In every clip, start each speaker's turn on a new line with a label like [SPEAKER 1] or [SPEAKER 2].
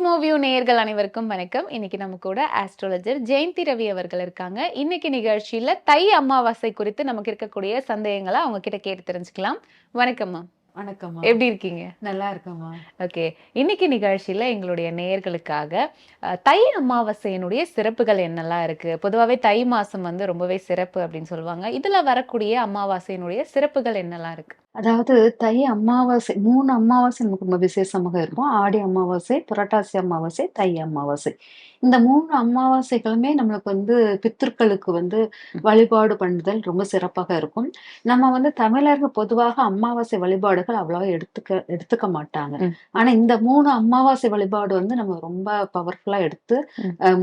[SPEAKER 1] Cosmoview நேயர்கள் அனைவருக்கும் வணக்கம். இன்னைக்கு நம்ம கூட ஆஸ்ட்ராலஜர் ஜெயந்தி ரவி அவர்கள் இருக்காங்க. இன்னைக்கு நிகழ்ச்சியில தை அமாவாசை குறித்து நமக்கு இருக்கக்கூடிய சந்தேகங்களை அவங்க கிட்ட கேட்டு தெரிஞ்சுக்கலாம். வணக்கம் மேம்
[SPEAKER 2] வணக்கம்மா
[SPEAKER 1] எப்படி இருக்கீங்க?
[SPEAKER 2] நல்லா இருக்கம்மா
[SPEAKER 1] ஓகே இன்னைக்கு நிகழ்ச்சியில எங்களுடைய நேயர்களுக்காக தை அமாவாசையினுடைய சிறப்புகள் என்னெல்லாம் இருக்கு? பொதுவாகவே தை மாசம் வந்து ரொம்பவே சிறப்பு அப்படின்னு சொல்லுவாங்க. இதுல வரக்கூடிய அமாவாசையினுடைய சிறப்புகள் என்னெல்லாம் இருக்கு?
[SPEAKER 2] அதாவது தை அமாவாசை மூணு அமாவாசை நமக்கு ரொம்ப விசேஷமாக இருக்கும். ஆடி அமாவாசை புரட்டாசி அமாவாசை தை அமாவாசை. இந்த மூணு அமாவாசைகளுமே நம்மளுக்கு வந்து பித்திருக்களுக்கு வந்து வழிபாடு பண்ணுதல் ரொம்ப சிறப்பாக இருக்கும். நம்ம வந்து தமிழர்கள் பொதுவாக அமாவாசை வழிபாடுகள் அவ்வளவா எடுத்துக்க எடுத்துக்க மாட்டாங்க. ஆனா இந்த மூணு அமாவாசை வழிபாடு வந்து நம்ம ரொம்ப பவர்ஃபுல்லா எடுத்து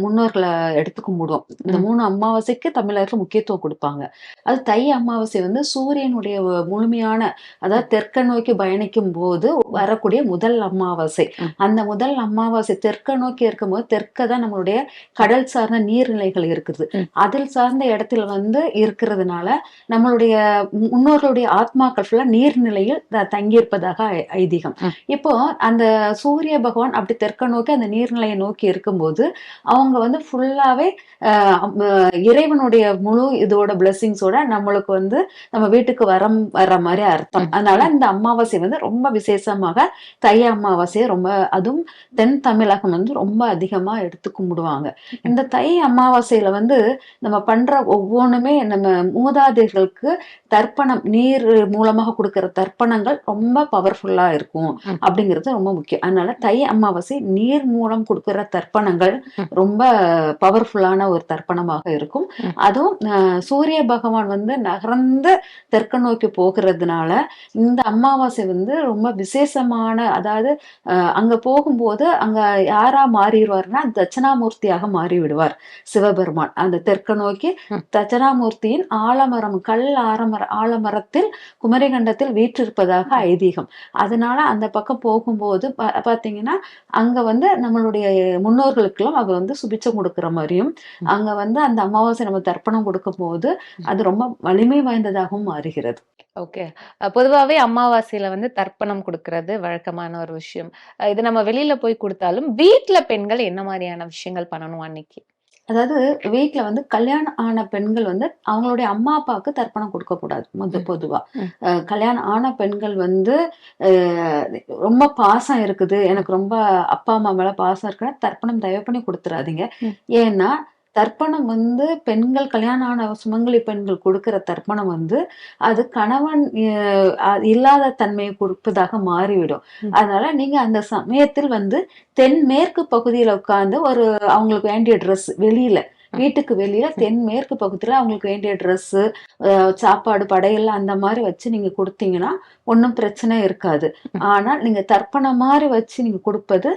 [SPEAKER 2] முன்னோர்களை எடுத்து கும்பிடுவோம் இந்த. மூணு அமாவாசைக்கு தமிழர்கள் முக்கியத்துவம் கொடுப்பாங்க. அது தை அமாவாசை வந்து சூரியனுடைய முழுமையான அதாவது தெற்க நோக்கி பயணிக்கும் போது வரக்கூடிய முதல் அமாவாசை. அந்த முதல் அமாவாசை தெற்க நோக்கி இருக்கும்போது தெற்க தான் நம்மளுடைய கடல் சார்ந்த நீர்நிலைகள் இருக்குது. அதில் சார்ந்த இடத்துல வந்து இருக்கிறதுனால நம்மளுடைய முன்னோர்களுடைய ஆத்மாக்கள் ஃபுல்லா நீர்நிலையில் தங்கியிருப்பதாக ஐதீகம். இப்போ அந்த சூரிய பகவான் அப்படி தெற்க நோக்கி அந்த நீர்நிலையை நோக்கி இருக்கும்போது அவங்க வந்து ஃபுல்லாவே இறைவனுடைய முழு இதோட பிளெஸிங்ஸோட நம்மளுக்கு வந்து நம்ம வீட்டுக்கு வரம் வர்ற மாதிரி அர்த்தம்
[SPEAKER 1] ம்.
[SPEAKER 2] அதனால இந்த அமாவாசை வந்து ரொம்ப விசேஷமாக தை அமாவாசையை ரொம்ப அதுவும் தென் தமிழகம் வந்து ரொம்ப அதிகமா எடுத்து கும்பிடுவாங்க இந்த தை அமாவாசையில வந்து நம்ம பண்ற ஒவ்வொன்றுமே நம்ம மூதாதைகளுக்கு தர்ப்பணம் நீர் மூலமாக கொடுக்கிற தர்ப்பணங்கள் ரொம்ப பவர்ஃபுல்லா இருக்கும். அப்படிங்கிறது ரொம்ப முக்கியம் அதனால தை அமாவாசை நீர் மூலம் கொடுக்கிற தர்ப்பணங்கள். ரொம்ப பவர்ஃபுல்லான ஒரு தர்ப்பணமாக இருக்கும். அதுவும் சூரிய பகவான் வந்து நகர்ந்து தெற்க நோக்கி போகிறதுனால இந்த அமாவாசை வந்து ரொம்ப விசேஷமான அதாவது அங்க போகும்போது அங்க யாரா மாறிடுவார்னா தட்சணாமூர்த்தியாக மாறி விடுவார் சிவபெருமான். அந்த தெற்க நோக்கி. தட்சணாமூர்த்தியின் ஆலமரம் கல் ஆரமர ஆலமரத்தில் குமரிகண்டத்தில் வீற்றிருப்பதாக ஐதீகம். அதனால அந்த பக்கம் போகும்போது பாத்தீங்கன்னா அங்க வந்து நம்மளுடைய முன்னோர்களுக்கெல்லாம் அவ வந்து சுபிச்சம் கொடுக்கிற மாதிரியும். அங்க வந்து அந்த அமாவாசை நம்ம தர்ப்பணம் கொடுக்கும் போது அது ரொம்ப வலிமை வாய்ந்ததாகவும் மாறுகிறது.
[SPEAKER 1] ஓகே. பொதுவாகவே அமாவாசையில வந்து தர்ப்பணம் கொடுக்கறது வழக்கமான ஒரு விஷயம் இது நம்ம வெளியில போய் கொடுத்தாலும் வீட்ல பெண்கள் என்ன மாதிரியான விஷயங்கள் பண்ணணும் அன்னைக்கு
[SPEAKER 2] அதாவது வீட்ல வந்து கல்யாணம் ஆன பெண்கள் வந்து அவங்களுடைய அம்மா அப்பாவுக்கு தர்ப்பணம் கொடுக்க கூடாது முத
[SPEAKER 1] ம்.
[SPEAKER 2] பொதுவா
[SPEAKER 1] ம்.
[SPEAKER 2] அஹ் கல்யாணம் ஆன பெண்கள் வந்து ரொம்ப பாசம் இருக்குது எனக்கு ரொம்ப அப்பா அம்மா மேல பாசம் இருக்குன்னா தர்ப்பணம் தயவு பண்ணி கொடுத்துறாதீங்க. ஏன்னா தர்ப்பணம் வந்து பெண்கள் கல்யாணம் ஆன சுமங்கலி பெண்கள் கொடுக்கிற தர்ப்பணம் வந்து அது கணவன் இல்லாத தன்மையை கொடுப்பதாக மாறிவிடும். அதனால நீங்க அந்த சமயத்தில் வந்து தென்மேற்கு பகுதியில உட்கார்ந்து ஒரு அவங்களுக்கு வேண்டிய ட்ரெஸ் வெளியில வீட்டுக்கு வெளியில தென்மேற்கு பகுதியில அவங்களுக்கு வேண்டிய ட்ரெஸ் சாப்பாடு படையல் அந்த மாதிரி வச்சு நீங்க கொடுத்தீங்கன்னா ஒன்றும் பிரச்சனை இருக்காது. ஆனால் நீங்க தர்ப்பணம் மாதிரி வச்சு நீங்க கொடுப்பது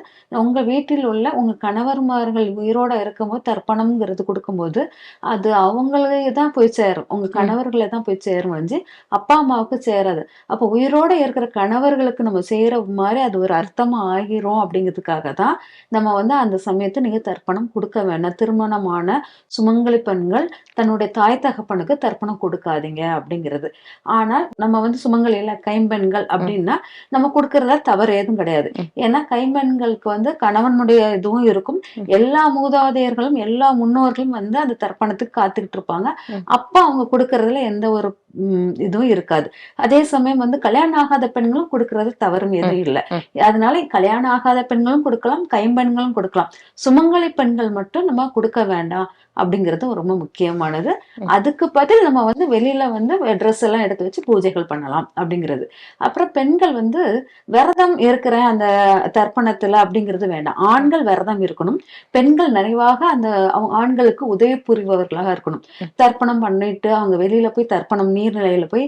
[SPEAKER 2] உங்க வீட்டில் உள்ள உங்க கணவர்மார்கள் உயிரோட இருக்கும்போது தர்ப்பணம்ங்கிறது கொடுக்கும்போது அது அவங்களே தான் போய் சேரும். உங்க கணவர்களை தான் போய் சேரும் வந்து அப்பா அம்மாவுக்கு சேராது. அப்போ உயிரோட இருக்கிற கணவர்களுக்கு நம்ம செய்யற மாதிரி அது ஒரு அர்த்தமா ஆகிரும் அப்படிங்கிறதுக்காக தான் நம்ம வந்து அந்த சமயத்தை நீங்க தர்ப்பணம் கொடுக்க வேண்டாம் திருமணமான சுமங்கலி பெண்கள் தன்னுடைய தாய் தகப்பனுக்கு தர்ப்பணம் கொடுக்காதீங்க அப்படிங்கிறது ஆனால் நம்ம வந்து சுமங்கலி இல்ல கைம்பெண்கள் அப்படின்னா நம்ம கொடுக்கறதா தவறு ஏதும் கிடையாது. ஏன்னா கைம்பெண்களுக்கு வந்து கணவனுடைய இதுவும் இருக்கும். எல்லா மூதாதையர்களும் எல்லா முன்னோர்களும் வந்து அந்த தர்ப்பணத்துக்கு காத்துக்கிட்டு இருப்பாங்க. அப்ப அவங்க கொடுக்கறதுல எந்த ஒரு இதுவும் இருக்காது. அதே சமயம் வந்து கல்யாணம் ஆகாத பெண்களும் கொடுக்கறது தவறும் எதுவும் இல்லை. அதனால கல்யாணம் ஆகாத பெண்களும் கொடுக்கலாம் கைம்பெண்களும் கொடுக்கலாம். சுமங்கலி பெண்கள் மட்டும் நம்ம கொடுக்க வேண்டாம். அப்படிங்கிறது ரொம்ப முக்கியமானது. அதுக்கு பதில் நம்ம வந்து வெளியில வந்து ட்ரெஸ் எல்லாம் எடுத்து வச்சு பூஜைகள் பண்ணலாம் அப்படிங்கிறது. அப்புறம் பெண்கள் வந்து விரதம் இருக்கிற அந்த தர்ப்பணத்துல அப்படிங்கிறது வேண்டாம். ஆண்கள் விரதம் இருக்கணும். பெண்கள் நிறைவாக அந்த ஆண்களுக்கு உதவி புரிபவர்களாக இருக்கணும். தர்ப்பணம் பண்ணிட்டு அவங்க வெளியில போய் தர்ப்பணம் நீர்நிலையில போய்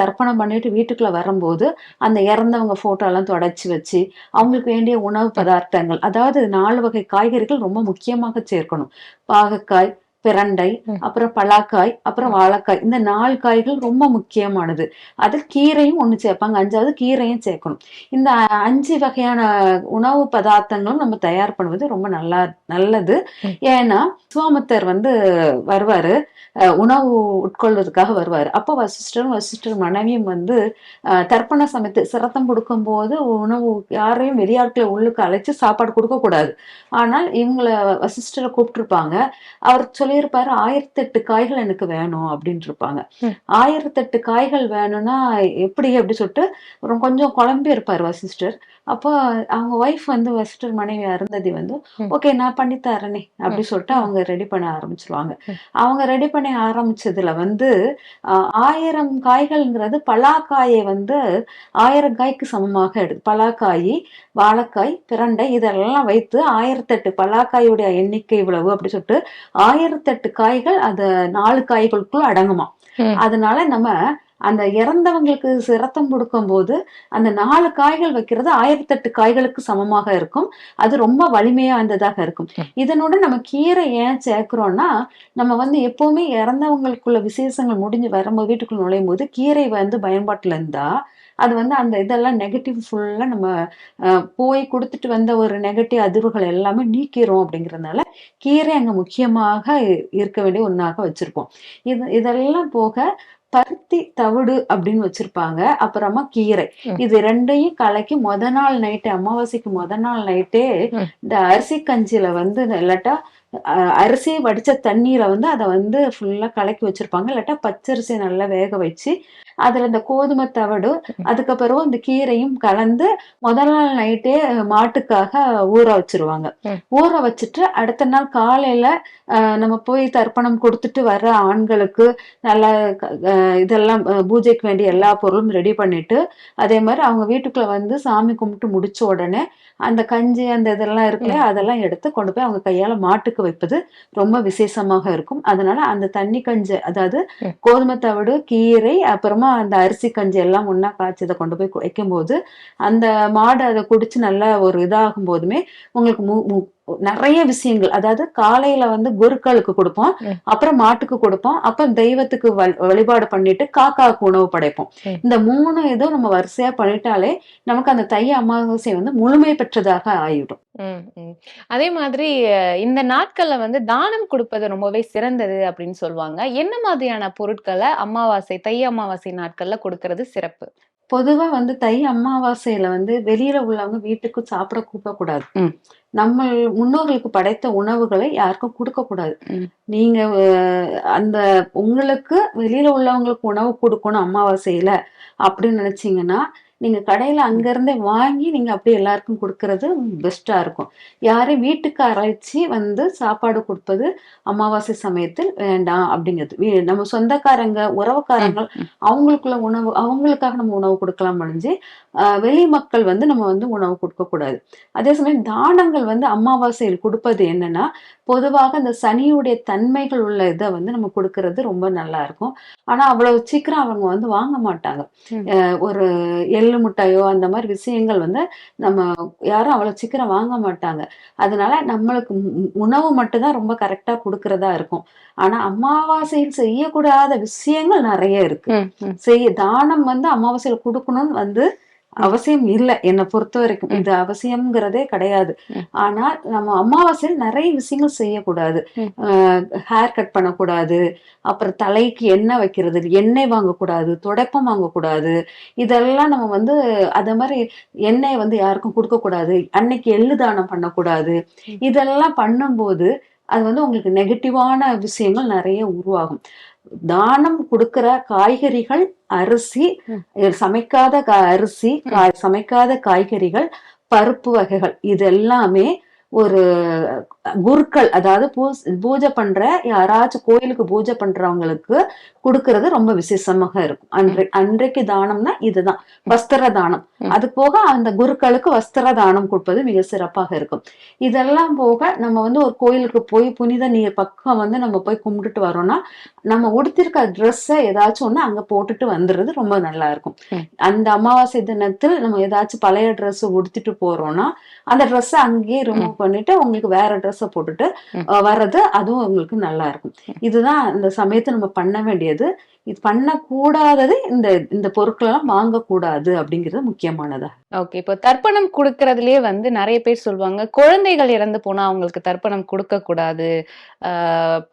[SPEAKER 2] தர்ப்பணம் பண்ணிட்டு வீட்டுக்குள்ள வரும்போது அந்த இறந்தவங்க போட்டோ எல்லாம் தொடச்சி வச்சு அவங்களுக்கு வேண்டிய உணவு பதார்த்தங்கள் அதாவது நாலு வகை காய்கறிகள் ரொம்ப முக்கியமாக சேர்க்கணும். Сакай பிரண்டை. அப்புறம் பலாக்காய் அப்புறம் வாழைக்காய். இந்த நாலு காய்கள் ரொம்ப முக்கியமானது. அதில் கீரையும் ஒண்ணு சேர்ப்பாங்க. அஞ்சாவது கீரையும் சேர்க்கணும். இந்த அஞ்சு வகையான உணவு பதார்த்தங்களும் நம்ம தயார் பண்ணுவது ரொம்ப நல்லா நல்லது. ஏன்னா சுவாமித்தர் வந்து வருவாரு. உணவு உட்கொள்வதற்காக வருவாரு. அப்போ வசிஷ்டரும் வசிஷ்டர் மனைவியும் வந்து தர்ப்பண சமயத்து சிரத்தம் கொடுக்கும்போது உணவு யாரையும் வெளியாட்களை உள்ளுக்கு அழைச்சு சாப்பாடு கொடுக்க கூடாது ஆனால் இவங்களை வசிஷ்டரை கூப்பிட்டுருப்பாங்க. அவர் சொல்லியிருப்பாரு ஆயிரத்தெட்டு காய்கள் எனக்கு வேணும் அப்படின்ட்டு இருப்பாங்க
[SPEAKER 1] ம்.
[SPEAKER 2] ஆயிரத்தெட்டு காய்கள் வேணும்னா எப்படி அப்படி சொல்லிட்டு கொஞ்சம் குழம்பி இருப்பார் வசிஷ்டர் அப்போ அவங்க ஒய்ஃப் வந்து வசிஷ்டர் மனைவி அருந்ததி வந்து. ஓகே நான் பண்ணி தரேனே அப்படி சொல்லிட்டு அவங்க ரெடி பண்ண ஆரம்பிச்சிருவாங்க. அவங்க ரெடி பண்ண ஆரம்பிச்சதுல வந்து ஆயிரம் காய்கள்ங்கிறது பலாக்காயை வந்து ஆயிரம் காய்க்கு சமமாக எடுத்து பலாக்காய் வாழைக்காய் பிரண்டை இதெல்லாம் வைத்து ஆயிரத்தெட்டு பலாக்காயுடைய எண்ணிக்கை இவ்வளவு அப்படி சொல்லிட்டு ஆயிரத்தெட்டு காய்கள் அந்த நாலு காய்களுக்குள்ள அடங்குமா. அதனால நம்ம அந்த இறந்தவங்களுக்கு சிரத்தம் கொடுக்கும்போது அந்த நாலு காய்கள் வைக்கிறது ஆயிரத்தெட்டு காய்களுக்கு சமமாக இருக்கும் அது ரொம்ப வலிமையா இருந்ததாக இருக்கும். இதனோட நம்ம கீரை ஏன் சேர்க்கிறோம்னா நம்ம வந்து எப்பவுமே இறந்தவங்களுக்குள்ள விசேஷங்கள் முடிஞ்சு வரும்போது வீட்டுக்குள்ள நுழையும் போது கீரை வந்து பயன்பாட்டுல இருந்தா அது வந்து அந்த இதெல்லாம் நெகட்டிவ் ஃபுல்லா நம்ம போய் கொடுத்துட்டு வந்த ஒரு நெகட்டிவ் அதிர்வுகள் எல்லாமே நீக்கிறோம் அப்படிங்கறதுனால கீரை அங்க முக்கியமாக இருக்க வேண்டிய ஒண்ணாக வச்சிருப்போம் இது இதெல்லாம் போக பருத்தி தவிடு அப்படின்னு வச்சிருப்பாங்க அப்புறமா கீரை. இது ரெண்டையும் கலக்கி முத நாள் நைட்டு அமாவாசைக்கு முத நாள் நைட்டே. இந்த அரிசி கஞ்சியில வந்து இல்லாட்டா அஹ், அரிசி வடிச்ச தண்ணீரை வந்து அதை வந்து ஃபுல்லா கலக்கி வச்சிருப்பாங்க இல்லாட்டா பச்சரிசி நல்லா வேக வச்சு அதுல இந்த கோதுமை தவிடு. அதுக்கப்புறம் இந்த கீரையும் கலந்து முதல் நாள் நைட்டே மாட்டுக்காக ஊற வச்சிருவாங்க. ஊற வச்சுட்டு அடுத்த நாள் காலையில நம்ம போய் தர்ப்பணம் கொடுத்துட்டு வர்ற ஆண்களுக்கு நல்ல இதெல்லாம் பூஜைக்கு வேண்டிய எல்லா பொருளும் ரெடி பண்ணிட்டு அதே மாதிரி அவங்க வீட்டுக்குள்ள வந்து சாமி கும்பிட்டு முடிச்ச உடனே அந்த கஞ்சி அந்த இதெல்லாம் இருக்குல்ல அதெல்லாம் எடுத்து கொண்டு போய் அவங்க கையால மாட்டுக்கு வைப்பது ரொம்ப விசேஷமாக இருக்கும் அதனால அந்த தண்ணி கஞ்சி அதாவது. கோதுமை தவிடு கீரை அப்புறமா அந்த அரிசி கஞ்சி எல்லாம் ஒண்ணா காய்ச்சி அதை கொண்டு போய் வைக்கும்போது அந்த மாடு அதை குடிச்சு நல்லா ஒரு இதாகும் போதுமே உங்களுக்கு மு- நிறைய விஷயங்கள். அதாவது காலையில வந்து குருக்களுக்கு கொடுப்போம். அப்புறம் மாட்டுக்கு கொடுப்போம். அப்புறம் தெய்வத்துக்கு வழி- வழிபாடு பண்ணிட்டு காக்காவுக்கு உணவு படைப்போம். இந்த மூணு இதுவும் நம்ம வரிசையா பண்ணிட்டாலே நமக்கு அந்த தை அமாவாசை வந்து முழுமை பெற்றதாக ஆயிடும்.
[SPEAKER 1] அதே மாதிரி இந்த நாட்கள்ல வந்து தானம் கொடுப்பது ரொம்பவே சிறந்தது அப்படின்னு சொல்லுவாங்க. என்ன மாதிரியான பொருட்களை அமாவாசை தை அமாவாசை நாட்கள்ல கொடுக்கறது சிறப்பு?
[SPEAKER 2] பொதுவா வந்து தை அமாவாசையில வந்து வெளியில உள்ளவங்க வீட்டுக்கு சாப்பிட கூப்பிடக்கூடாது. நம்ம முன்னோர்களுக்கு படைத்த உணவுகளை யாருக்கும் கொடுக்க கூடாது
[SPEAKER 1] ம்.
[SPEAKER 2] நீங்க அந்த உங்களுக்கு வெளியில உள்ளவங்களுக்கு உணவு கொடுக்கணும் அமாவாசையில அப்படின்னு நினைச்சீங்கன்னா நீங்க கடையில அங்க இருந்தே வாங்கி நீங்க அப்படியே எல்லாருக்கும் கொடுக்கறது பெஸ்டா இருக்கும். யாரையும் வீட்டுக்கு அழைச்சி வந்து சாப்பாடு கொடுப்பது அமாவாசை சமயத்தில் வேண்டாம் அப்படிங்கிறது. நம்ம சொந்தக்காரங்க உறவுக்காரங்க அவங்களுக்குள்ள உணவு அவங்களுக்காக நம்ம உணவு கொடுக்கலாம் முடிஞ்சு ஆஹ் வெளி மக்கள் வந்து நம்ம வந்து உணவு கொடுக்க கூடாது. அதே சமயம் தானங்கள் வந்து அமாவாசையில் கொடுப்பது என்னன்னா பொதுவாக இந்த சனியுடைய தன்மைகள் உள்ள இதை வந்து நம்ம கொடுக்கறது ரொம்ப நல்லா இருக்கும். ஆனா அவ்வளவு சீக்கிரம் அவங்க வந்து வாங்க மாட்டாங்க. ஒரு எள்ளு முட்டையோ அந்த மாதிரி விஷயங்கள் வந்து நம்ம யாரும் அவ்வளவு சீக்கிரம் வாங்க மாட்டாங்க. அதனால நம்மளுக்கு உணவு மட்டும்தான் ரொம்ப கரெக்டா கொடுக்கறதா இருக்கும். ஆனா அமாவாசையில் செய்யக்கூடாத விஷயங்கள் நிறைய இருக்கு. செய்ய தானம் வந்து அமாவாசையில கொடுக்கணும்னு வந்து அவசியம் இல்லை. என்னை பொறுத்த வரைக்கும். இது அவசியம்ங்கிறதே கிடையாது. ஆனால் நம்ம அமாவாசையில் நிறைய விஷயங்கள் செய்யக்கூடாது. ஹேர் கட் பண்ணக்கூடாது. அப்புறம் தலைக்கு எண்ணெய் வைக்கிறது எண்ணெய் வாங்கக்கூடாது துடைப்பம் வாங்கக்கூடாது. இதெல்லாம் நம்ம வந்து அத மாதிரி எண்ணெய் வந்து யாருக்கும் கொடுக்கக்கூடாது. அன்னைக்கு எள்ளு தானம் பண்ணக்கூடாது. இதெல்லாம் பண்ணும்போது அது வந்து உங்களுக்கு நெகட்டிவான விஷயங்கள் நிறைய உருவாகும். தானம் கொடுக்கிற காய்கறிகள் அரிசி சமைக்காத அரிசி சமைக்காத காய்கறிகள் பருப்பு வகைகள். இது எல்லாமே ஒரு குருக்கள் அதாவது பூஜை பண்ற யாராச்சும் கோயிலுக்கு பூஜை பண்றவங்களுக்கு கொடுக்கறது ரொம்ப விசேஷமாக இருக்கும். அன்றை அன்றைக்கு தானம்னா இதுதான் வஸ்திர தானம். அது போக அந்த குருக்களுக்கு வஸ்திர தானம் கொடுப்பது மிக சிறப்பாக இருக்கும். இதெல்லாம் போக நம்ம வந்து ஒரு கோயிலுக்கு போய் புனித நீர் பக்கம் வந்து நம்ம போய் கும்பிட்டுட்டு வரோம்னா நம்ம உடுத்திருக்க ட்ரெஸ்ஸை ஏதாச்சும் ஒண்ணு அங்க போட்டுட்டு வந்துடுறது ரொம்ப நல்லா இருக்கும். அந்த அமாவாசை தினத்தில் நம்ம ஏதாச்சும் பழைய ட்ரெஸ் உடுத்திட்டு போறோம்னா அந்த ட்ரெஸ்ஸை அங்கேயே ரிமூவ் பண்ணிட்டு உங்களுக்கு வேற ட்ரெஸ்ஸை போட்டுட்டு வர்றது அதுவும் உங்களுக்கு நல்லா இருக்கும் இதுதான் இந்த சமயத்தை நம்ம பண்ண வேண்டியது. இது பண்ணக்கூடாதது இந்த இந்த பொருட்களெல்லாம் வாங்கக்கூடாது அப்படிங்கிறது முக்கியமானதா.
[SPEAKER 1] ஓகே இப்போ தர்ப்பணம் கொடுக்கறதுலயே வந்து நிறைய பேர் சொல்லுவாங்க குழந்தைகள் இறந்து போனா அவங்களுக்கு தர்ப்பணம் கொடுக்க கூடாது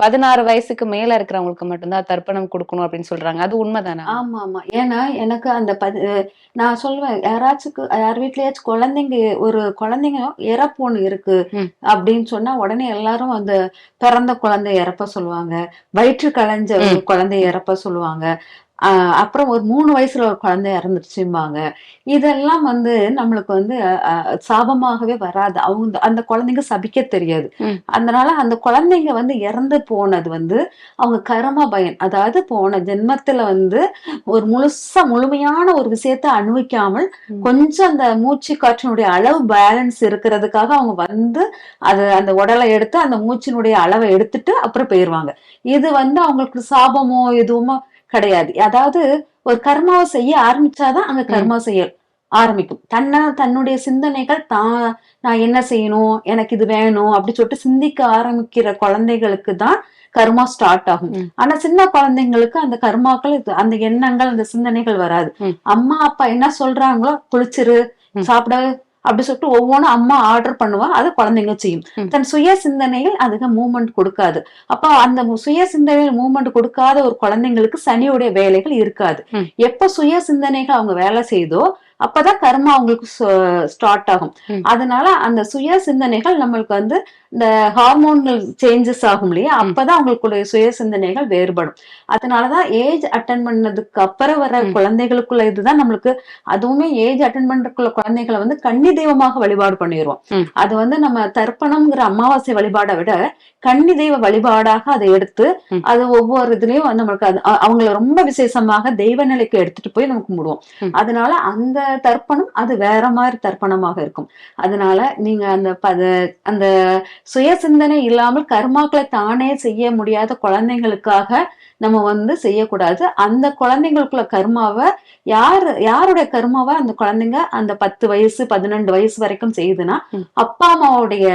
[SPEAKER 1] பதினாறு வயசுக்கு மேல இருக்கிறவங்களுக்கு மட்டும்தான் தர்ப்பணம் கொடுக்கணும் அப்படின்னு சொல்றாங்க. அது உண்மைதானா?
[SPEAKER 2] ஆமா ஆமா ஏன்னா எனக்கு அந்த பதி நான் சொல்லுவேன் யாராச்சும் யார் வீட்லயாச்சும் குழந்தைங்க ஒரு குழந்தைங்க இறப்பு ஒண்ணு இருக்கு. அப்படின்னு சொன்னா உடனே எல்லாரும் அந்த பிறந்த குழந்தை இறப்ப சொல்லுவாங்க. வயிற்று களைஞ்ச. குழந்தை இறப்ப சொல்லுவாங்க. ஆஹ் அப்புறம் ஒரு மூணு வயசுல ஒரு குழந்தை இறந்துருச்சும்பாங்க. இதெல்லாம் வந்து நம்மளுக்கு வந்து சாபமாகவே வராது. அவங்க அந்த குழந்தைங்க சபிக்க தெரியாது. அதனால அந்த குழந்தைங்க வந்து இறந்து போனது வந்து அவங்க கர்ம பயன். அதாவது போன ஜென்மத்துல வந்து ஒரு முழுசா முழுமையான ஒரு விஷயத்தை அனுபவிக்காமல். கொஞ்சம் அந்த மூச்சு காற்றினுடைய அளவு பேலன்ஸ் இருக்கிறதுக்காக அவங்க வந்து அது அந்த உடலை எடுத்து அந்த மூச்சினுடைய அளவை எடுத்துட்டு அப்புறம் போயிருவாங்க. இது வந்து அவங்களுக்கு சாபமோ எதுவுமோ கிடையாது அதாவது ஒரு கர்மாவை செய்ய ஆரம்பிச்சாதான் அங்க கர்மா செய்ய ஆரம்பிக்கும் தன்னை தன்னுடைய சிந்தனைகள் தான் நான் என்ன செய்யணும் எனக்கு இது வேணும் அப்படி சொல்லிட்டு சிந்திக்க ஆரம்பிக்கிற குழந்தைகளுக்கு தான் கர்மா ஸ்டார்ட் ஆகும். ஆனா சின்ன குழந்தைங்களுக்கு அந்த கர்மாக்கள் அந்த எண்ணங்கள் அந்த சிந்தனைகள் வராது. அம்மா அப்பா என்ன சொல்றாங்களோ குளிச்சிரு. சாப்பிட அப்படி சொல்லிட்டு ஒவ்வொன்றும் அம்மா ஆர்டர் பண்ணுவா அது குழந்தைங்க செய்யும். தன் சுய சிந்தனைகள் அதுக்கு மூவ்மெண்ட் கொடுக்காது அப்ப அந்த சுய சிந்தனைகள் மூவ்மெண்ட் கொடுக்காத ஒரு குழந்தைங்களுக்கு சனியுடைய வேலைகள் இருக்காது. எப்ப சுய சிந்தனைகள் அவங்க வேலை செய்தோ அப்பதான் கர்மா அவங்களுக்கு ஸ்டார்ட் ஆகும். அதனால அந்த சுய சிந்தனைகள் நம்மளுக்கு வந்து இந்த ஹார்மோன்கள் சேஞ்சஸ் ஆகும் இல்லையா. அப்பதான் அவங்களுக்குள்ள சுய சிந்தனைகள் வேறுபடும் அதனாலதான் ஏஜ் அட்டன் பண்ணதுக்கு அப்புறம் வர. குழந்தைகளுக்குள்ள இதுதான் நம்மளுக்கு அதுவுமே ஏஜ் அட்டன் பண்றதுக்குள்ள குழந்தைகளை வந்து கன்னி தெய்வமாக வழிபாடு பண்ணிடுவோம். அது வந்து நம்ம தர்ப்பணம்ங்கிற அமாவாசை வழிபாடை விட கன்னி தெய்வ வழிபாடாக அதை எடுத்து. அது ஒவ்வொரு இதுலயும் நம்மளுக்கு அவங்கள ரொம்ப விசேஷமாக தெய்வ நிலைக்கு எடுத்துட்டு போய் நம்ம கும்பிடுவோம். அதனால அந்த தர்ப்பணம் அது வேற மாதிரி தர்ப்பணமாக இருக்கும். அதனால நீங்க அந்த பத அந்த சுய சிந்தனை இல்லாமல் கர்மாக்களை தானே செய்ய முடியாத குழந்தைங்களுக்காக நம்ம வந்து செய்யக்கூடாது அந்த குழந்தைங்களுக்குள்ள கர்மாவை யார் யாருடைய கர்மாவை அந்த குழந்தைங்க அந்த பத்து வயசு பதினெண்டு வயசு வரைக்கும் செய்யுதுன்னா. அப்பா அம்மாவுடைய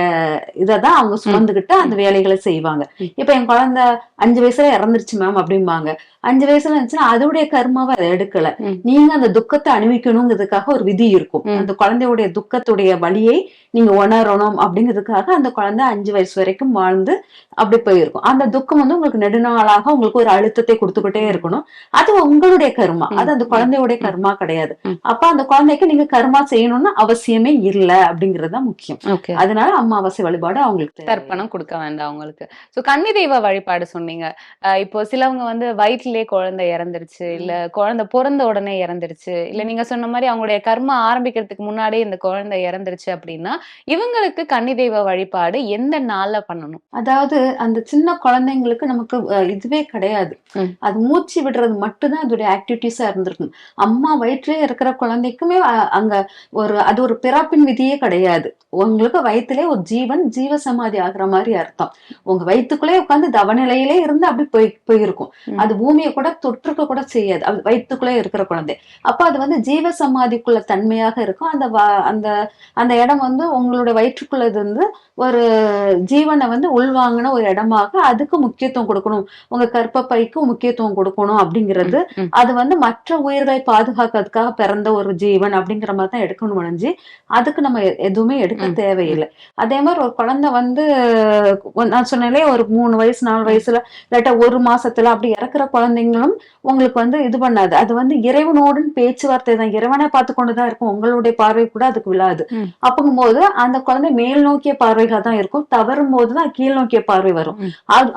[SPEAKER 2] இததான் அவங்க சுமந்துகிட்டு அந்த வேலைகளை செய்வாங்க. இப்ப என் குழந்தை அஞ்சு வயசுல இறந்துருச்சு மேம் அப்படிம்பாங்க அஞ்சு வயசுல இருந்துச்சுன்னா அதோடைய கர்மாவை அதை எடுக்கல. நீங்க அந்த துக்கத்தை அனுபவிக்கணுங்கிறதுக்காக ஒரு விதி இருக்கும். அந்த குழந்தையுடைய துக்கத்துடைய வழியை நீங்க உணரணும் அப்படிங்கிறதுக்காக அந்த குழந்தை அஞ்சு வயசு வரைக்கும் வாழ்ந்து அப்படி போயிருக்கும் அந்த துக்கம் வந்து உங்களுக்கு நெடுநாளாக உங்களுக்கு ஒரு அழுத்தத்தை கொடுத்துக்கிட்டே இருக்கணும். அது உங்களுடைய கர்மா. அது அந்த குழந்தையுடைய கர்மா கிடையாது. அப்ப அந்த குழந்தைக்கு நீங்க கர்மா செய்யணும்னு அவசியமே இல்ல அப்படிங்கிறது முக்கியம். அதனால அமாவாசை வழிபாடு அவங்களுக்கு.
[SPEAKER 1] தர்ப்பணம் கொடுக்க வேண்டாம் அவங்களுக்கு. சோ கன்னி தெய்வ வழிபாடு சொன்னீங்க. இப்போ சிலவங்க வந்து வயிற்றிலே குழந்தை இறந்துருச்சு இல்ல குழந்தை பிறந்த உடனே இறந்துருச்சு இல்ல நீங்க சொன்ன மாதிரி அவங்களுடைய கர்மம் ஆரம்பிக்கிறதுக்கு முன்னாடியே இந்த குழந்தை இறந்துருச்சு அப்படின்னா இவங்களுக்கு கன்னி தெய்வ வழிபாடு எந்த நாள்ல பண்ணணும்?
[SPEAKER 2] அதாவது அந்த சின்ன குழந்தைங்களுக்கு நமக்கு இதுவே கிடையாது.
[SPEAKER 1] ம்.
[SPEAKER 2] அது மூச்சு விடுறது மட்டும்தான் அதோடைய ஆக்டிவிட்டிஸா இருந்திருக்கும். அம்மா வயிற்றிலே இருக்கிற குழந்தைக்குமே அங்க ஒரு அது ஒரு பிறப்பின் விதியே கிடையாது. உங்களுக்கு வயிற்றிலே ஒரு ஜீவன் ஜீவ சமாதி ஆகுற மாதிரி அர்த்தம். உங்க வயித்துக்குள்ளே உட்காந்து தவநிலையிலே இருந்து அப்படி போய் போயிருக்கும். அது பூமியை கூட தொற்றுக்க கூட செய்யாது. அது வயித்துக்குள்ளே இருக்கிற குழந்தை. அப்ப அது வந்து ஜீவ சமாதிக்குள்ள தன்மையாக இருக்கும். அந்த அந்த அந்த இடம் வந்து உங்களோட வயிற்றுக்குள்ள இது வந்து ஒரு ஜீவனை வந்து உள்வாங்கின ஒரு இடமாக அதுக்கு முக்கியத்துவம் கொடுக்கணும். உங்க கர்ப்பப்பைக்கு முக்கியத்துவம் கொடுக்கணும் அப்படிங்கிறது. அது வந்து மற்ற உயிர்களை பாதுகாக்கிறதுக்காக பிறந்த ஒரு ஜீவன் அப்படிங்கிற மாதிரி தான் எடுக்கணும் அணிஞ்சு அதுக்கு நம்ம எதுவுமே எடுக்க. தேவையில்லை. அதே மாதிரி ஒரு குழந்தை வந்து நான் சொன்னேனே ஒரு மூணு வயசு நாலு வயசுல இல்லாட்டா ஒரு மாசத்துல அப்படி இறக்குற குழந்தைங்களும் உங்களுக்கு வந்து இது பண்ணாது. அது வந்து இறைவனோடன் பேச்சுவார்த்தை தான். இறைவனை பார்த்து கொண்டுதான் இருக்கும். உங்களுடைய பார்வை கூட அதுக்கு விழாது.
[SPEAKER 1] ம்.
[SPEAKER 2] அப்பங்கும்போது அந்த குழந்தை மேல் நோக்கிய பார்வைகள் தான் இருக்கும். தவறும் போதுதான் கீழ் நோக்கிய பார்வை வரும்.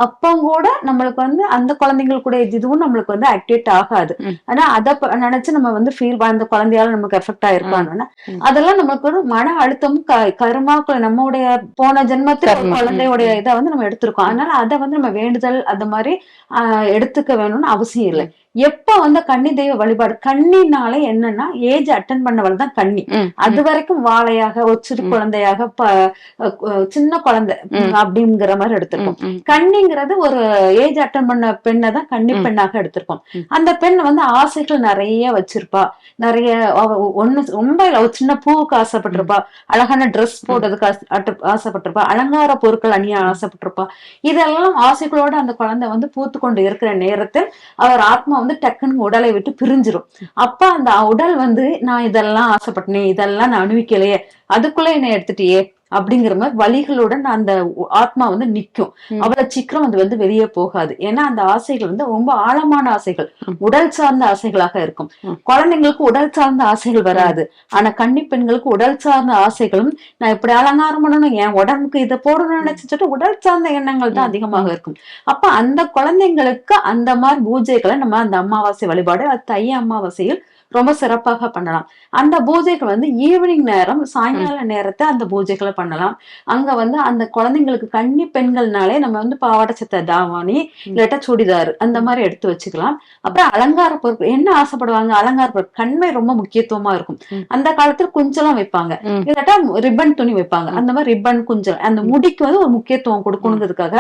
[SPEAKER 2] அப்போ கூட நம்மளுக்கு வந்து அந்த குழந்தைங்களுடைய இதுவும் நம்மளுக்கு வந்து ஆக்டிவேட் ஆகாது. ஆனா அதை நினைச்சு நம்ம வந்து ஃபீல் அந்த குழந்தையால நமக்கு எஃபெக்ட் ஆயிருக்காங்கன்னா. அதெல்லாம் நமக்கு ஒரு மன அழுத்தம் க- கருமாக்கள் நம்முடைய போன ஜென்மத்தில். குழந்தையுடைய. இதை வந்து நம்ம எடுத்திருக்கோம் அதனால அதை வந்து நம்ம வேண்டுதல் அந்த மாதிரி ஆஹ் எடுத்துக்க வேணும்னு அவசியம் இல்லை எப்ப வந்து கன்னி தெய்வ வழிபாடு? கன்னினாலே என்னன்னா ஏஜ் அட்டன் பண்ணவள் தான்
[SPEAKER 1] ம்,
[SPEAKER 2] அது வரைக்கும் வாழையாக ஒரு சிறு. குழந்தையாக சின்ன குழந்தை. அப்படிங்கிற மாதிரி எடுத்திருக்கோம். கன்னிங்கிறது ஒரு ஏஜ் அட்டன் பண்ண பெண்ணை தான் கன்னி
[SPEAKER 1] ம்.
[SPEAKER 2] பெண்ணாக எடுத்திருக்கோம். அந்த பெண் வந்து ஆசைகள் நிறைய வச்சிருப்பா. நிறைய ஒண்ணு ரொம்ப ஒரு சின்ன பூவுக்கு ஆசைப்பட்டிருப்பா. அழகான ட்ரெஸ் போடுறதுக்கு ஆசைப்பட்டிருப்பா. அலங்கார பொருட்கள் அணிய ஆசைப்பட்டிருப்பா. இதெல்லாம் ஆசைகளோட அந்த குழந்தை வந்து பூத்து கொண்டு இருக்கிற நேரத்தில் அவர் ஆத்மா வந்து டக்குன்னு உடலை விட்டு பிரிஞ்சிரும். அப்ப அந்த உடல் வந்து நான் இதெல்லாம் ஆசைப்பட்டேனே இதெல்லாம் நான் அனுபவிக்கலையே அதுக்குள்ள என்னை எடுத்துட்டியே? அப்படிங்கிற மாதிரி வலிகளுடன் அந்த ஆத்மா வந்து நிக்கும். அவ்வளவு சீக்கிரம் அது வந்து வெளியே போகாது ஏன்னா அந்த ஆசைகள் வந்து ரொம்ப ஆழமான ஆசைகள். உடல் சார்ந்த ஆசைகளாக இருக்கும். குழந்தைங்களுக்கு உடல் சார்ந்த ஆசைகள் வராது ஆனா கன்னி பெண்களுக்கு உடல் சார்ந்த ஆசைகளும் நான் இப்படி அலங்காரம் பண்ணணும் என் உடம்புக்கு இதை போடணும்னு நினைச்சிட்டு உடல் சார்ந்த எண்ணங்கள் தான். அதிகமாக இருக்கும் அப்ப அந்த குழந்தைங்களுக்கு அந்த மாதிரி பூஜைகளை நம்ம அந்த அமாவாசை வழிபாடு அது தை அமாவாசையில் ரொம்ப சிறப்பாக பண்ணலாம். அந்த பூஜைகள் வந்து ஈவினிங் நேரம் சாயங்கால நேரத்தை அந்த பூஜைகளை பண்ணலாம். அங்க வந்து அந்த குழந்தைங்களுக்கு கன்னி பெண்கள்னாலே நம்ம வந்து பாவாடை சட்டை தாவாணி இல்லாட்டா சுடிதார் அந்த மாதிரி எடுத்து வச்சுக்கலாம். அப்புறம் அலங்கார பொருட்கள் என்ன ஆசைப்படுவாங்க? அலங்கார பொருட்கள் கண்மை ரொம்ப முக்கியத்துவமா இருக்கும். அந்த காலத்துல குஞ்சலம் வைப்பாங்க. இல்லாட்டா ரிப்பன் துணி வைப்பாங்க. அந்த மாதிரி ரிப்பன் குஞ்சல் அந்த. முடிக்கு வந்து ஒரு முக்கியத்துவம் கொடுக்கணுங்கிறதுக்காக.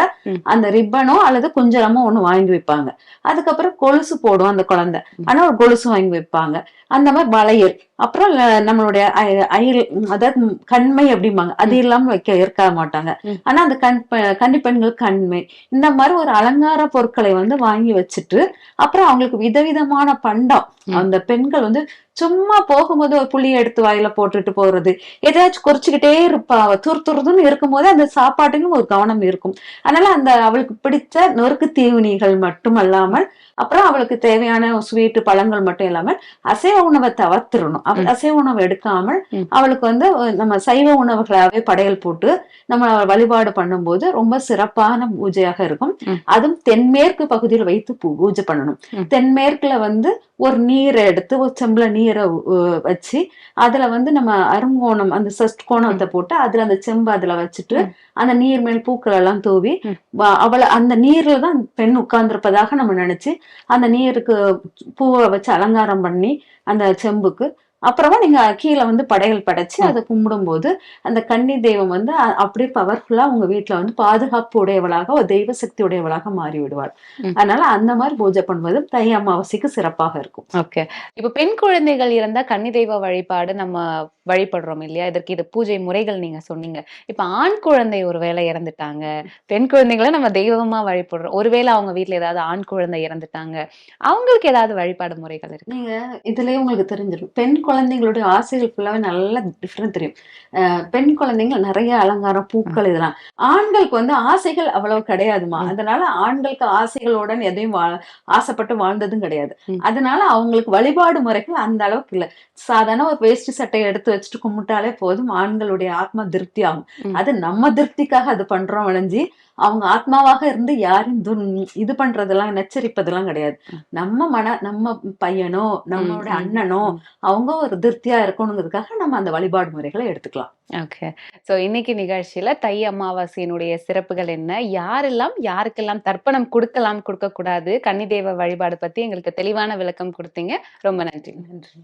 [SPEAKER 2] அந்த ரிப்பனோ அல்லது குஞ்சலமோ ஒண்ணு வாங்கி வைப்பாங்க. அதுக்கப்புறம் கொலுசு போடும் அந்த குழந்தை. ஆனா ஒரு கொலுசு வாங்கி வைப்பாங்க. அந்த மாதிரி வளையல். அப்புறம் நம்மளுடைய அய- அயல் அதாவது கண்மை அப்படிம்பாங்க. அது இல்லாம வைக்க இருக்க மாட்டாங்க. ஆனா அந்த கண் பெ- கன்னி பெண்கள் கண்மை. இந்த மாதிரி ஒரு அலங்கார பொருட்களை வந்து வாங்கி வச்சுட்டு அப்புறம் அவங்களுக்கு விதவிதமான பண்டம். அந்த பெண்கள் வந்து சும்மா போகும்போது ஒரு புளியை எடுத்து வாயில போட்டுட்டு போறது எதாச்சும் குறிச்சுக்கிட்டே இருப்பா அவ துரு துருதுன்னு இருக்கும்போது அந்த சாப்பாட்டுக்கும் ஒரு கவனம் இருக்கும் அதனால அந்த அவளுக்கு பிடிச்ச நொறுக்கு தீவனிகள் மட்டும் அல்லாமல் அப்புறம் அவளுக்கு தேவையான ஸ்வீட்டு பழங்கள் மட்டும் இல்லாமல் அசைவ உணவை தவிர்த்திடணும். அசைவ உணவு எடுக்காமல். அவளுக்கு வந்து நம்ம சைவ உணவுகளாவே படையல் போட்டு நம்ம வழிபாடு பண்ணும்போது ரொம்ப சிறப்பான பூஜையாக இருக்கும். அதுவும் தென்மேற்கு பகுதியில் வைத்து பூ- பூஜை பண்ணணும். தென்மேற்குல வந்து ஒரு நீரை எடுத்து ஒரு செம்புல நீரை உ- வச்சு அதுல வந்து நம்ம அருங்கோணம் அந்த சஸ்ட் கோணத்தை போட்டு அதுல அந்த செம்பு அதுல வச்சுட்டு. அந்த நீர் மேல் பூக்கள் எல்லாம் தூவி அவளை அந்த நீர்ல தான் பெண் உட்கார்ந்திருப்பதாக நம்ம நினைச்சு அந்த நீருக்கு பூவை வச்சு அலங்காரம் பண்ணி அந்த செம்புக்கு அப்புறமா நீங்க கீழே வந்து படையல் படைச்சு. அதை கும்பிடும்போது அந்த கன்னி தெய்வம் வந்து அப்படியே பவர்ஃபுல்லா உங்க வீட்டுல வந்து பாதுகாப்பு உடையவளாக ஒரு தெய்வ சக்தி உடையவளாக மாறி விடுவாள். அதனால அந்த மாதிரி பூஜை பண்ணுவது தை அமாவாசைக்கு சிறப்பாக இருக்கும்.
[SPEAKER 1] ஓகே. இப்ப பெண் குழந்தைகள் இருந்தா கன்னி தெய்வ வழிபாடு நம்ம வழிபடுறோம் இல்லையா? இதற்கு இது பூஜை முறைகள் நீங்க சொன்னீங்க. இப்ப ஆண் குழந்தை ஒருவேளை இறந்துட்டாங்க. பெண் குழந்தைகளை நம்ம தெய்வமா வழிபடுறோம். ஒருவேளை அவங்க வீட்ல ஏதாவது ஆண் குழந்தை இறந்துட்டாங்க. அவங்களுக்கு ஏதாவது வழிபாடு முறைகள் இருக்கு?
[SPEAKER 2] நீங்க இதுலயே உங்களுக்கு தெரிஞ்சிடும். பெண் குழந்தைங்களுடைய ஆசைகள் ஃபுல்லாவே நல்லா டிஃப்ரெண்ட் தெரியும். பெண் குழந்தைங்க நிறைய அலங்காரம் பூக்கள் இதெல்லாம். ஆண்களுக்கு வந்து ஆசைகள் அவ்வளவு கிடையாதுமா. அதனால ஆண்களுக்கு ஆசைகளுடன் எதையும் வா- ஆசைப்பட்டு வாழ்ந்ததும் கிடையாது. அதனால அவங்களுக்கு வழிபாடு முறைகள் அந்த அளவுக்கு இல்ல. சாதாரண ஒரு வேஷ்டி சட்டையை எடுத்து வச்சுட்டு கும்பிட்டாலே போதும். ஆண்களுடைய ஆத்மா திருப்தி ஆகும். அது நம்ம திருப்திக்காக அது பண்றோம் விளைஞ்சி அவங்க ஆத்மாவாக இருந்து யாரையும் துன்- இது பண்றதெல்லாம் நச்சரிப்பதெல்லாம் கிடையாது. நம்ம மன நம்ம பையனோ நம்மளுடைய
[SPEAKER 1] ம்,
[SPEAKER 2] அண்ணனோ. அவங்க ஒரு திருப்தியா இருக்கணுங்கிறதுக்காக நம்ம அந்த வழிபாடு முறைகளை எடுத்துக்கலாம்.
[SPEAKER 1] ஓகே. சோ இன்னைக்கு நிகழ்ச்சியில தை அமாவாசையினுடைய சிறப்புகள் என்ன? யாரெல்லாம் யாருக்கெல்லாம் தர்ப்பணம் கொடுக்கலாம் கொடுக்க கூடாது கன்னி தெய்வ வழிபாடு பத்தி எங்களுக்கு தெளிவான விளக்கம் கொடுத்தீங்க. ரொம்ப நன்றி.
[SPEAKER 2] நன்றி.